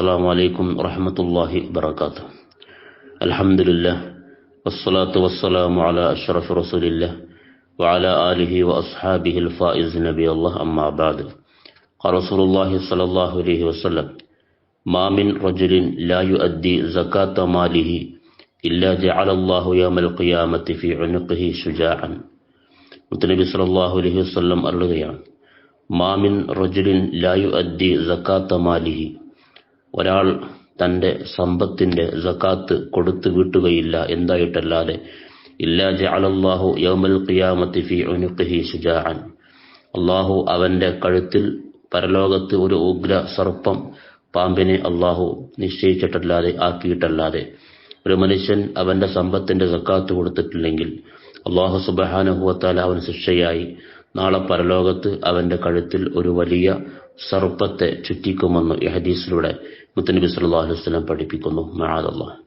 السلام عليكم ورحمة الله وبركاته الحمد لله والصلاة والسلام على أشرف رسول الله وعلى آله وأصحابه الفائز نبي الله أما بعد قال رسول الله صلى الله عليه وسلم ما من رجل لا يؤدي زكاة ماله إلا جعل الله يوم القيامة في عنقه شجاعا മുത്തനബി സല്ലല്ലാഹു അലൈഹി വസല്ലം അരുളുകയാണ് മാമിൻ റജുലിൻ ലായു അദ്ദി സക്കാത്ത മാലിഹി ഒരാൾ തന്റെ സമ്പത്തിന്റെ സക്കാത്ത് കൊടുത്തു വീട്ടുകയില്ല എന്തായിട്ടല്ലാതെ ഇല്ലാ ജഅലല്ലാഹു യൗമൽ ഖിയാമത്തി ഫീ ഉനുഖിഹി ശുജാഅൻ. അള്ളാഹു അവന്റെ കഴുത്തിൽ പരലോകത്ത് ഒരു ഉഗ്ര സർപ്പം പാമ്പിനെ അള്ളാഹു നിശ്ചയിച്ചിട്ടല്ലാതെ ആക്കിയിട്ടല്ലാതെ ഒരു മനുഷ്യൻ അവന്റെ സമ്പത്തിന്റെ സക്കാത്ത് കൊടുത്തിട്ടില്ലെങ്കിൽ അള്ളാഹു സുബഹാനുഭവത്താൽ അവൻ ശിക്ഷയായി. നാളെ പരലോകത്ത് അവന്റെ കഴുത്തിൽ ഒരു വലിയ സർപ്പത്തെ ചുറ്റിക്കുമെന്ന് ഈ ഹദീസിലൂടെ മുത്തനബി വസല്ലം പഠിപ്പിക്കുന്നു. മആദല്ലാഹ്